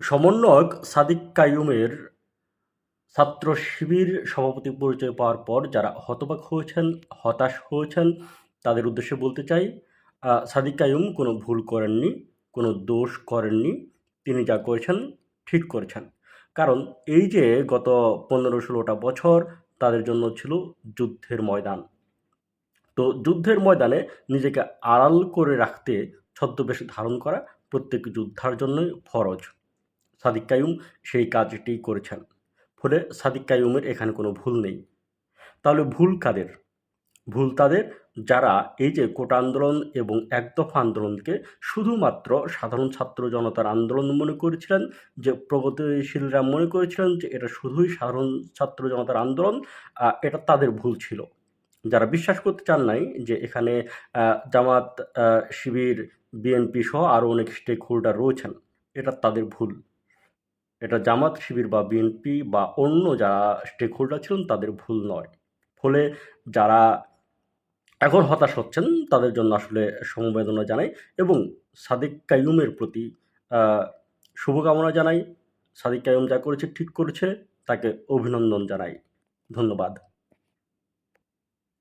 সমন্বয়ক সাদিক কাইয়ুমের ছাত্র শিবির সভাপতি পরিচয় পাওয়ার পর যারা হতবাক হয়েছেন, হতাশ হয়েছেন, তাদের উদ্দেশ্যে বলতে চাই সাদিক কাইয়ুম কোনো ভুল করেননি, কোনো দোষ করেননি, তিনি যা করেছেন ঠিক করেছেন। কারণ এই যে গত পনেরো ষোলোটা বছর তাদের জন্য ছিল যুদ্ধের ময়দান। তো যুদ্ধের ময়দানে নিজেকে আড়াল করে রাখতে ছদ্মবেশ ধারণ করা প্রত্যেক যোদ্ধার জন্যই ফরজ। সাদিক কাইয়ুম সেই কাজটি করেছেন। ফলে সাদিক কাইয়ুমের এখানে কোনো ভুল নেই। তাহলে ভুল কাদের? ভুল তাদের যারা এই যে কোটা আন্দোলন এবং একদফা আন্দোলনকে শুধুমাত্র সাধারণ ছাত্র জনতার আন্দোলন মনে করেছিলেন, যে প্রগতিশীলরা মনে করেছিলেন যে এটা শুধুই সাধারণ ছাত্র জনতার আন্দোলন এটা তাদের ভুল ছিল। যারা বিশ্বাস করতে চান নাই যে এখানে জামাত শিবির, বিএনপি সহ আরও অনেক স্টেক হোল্ডার রয়েছেন, এটা তাদের ভুল। এটা জামাত শিবির বা বিএনপি বা অন্য যারা স্টেক হোল্ডার ছিলেন তাদের ভুল নয়। ফলে যারা এখন হতাশ হচ্ছেন, তাদের জন্য আসলে সমবেদনা জানাই এবং সাদিক কাইয়ুমের প্রতি শুভকামনা জানাই। সাদিক কাইয়ুম যা করেছে, ঠিক করেছে, তাকে অভিনন্দন জানাই। ধন্যবাদ।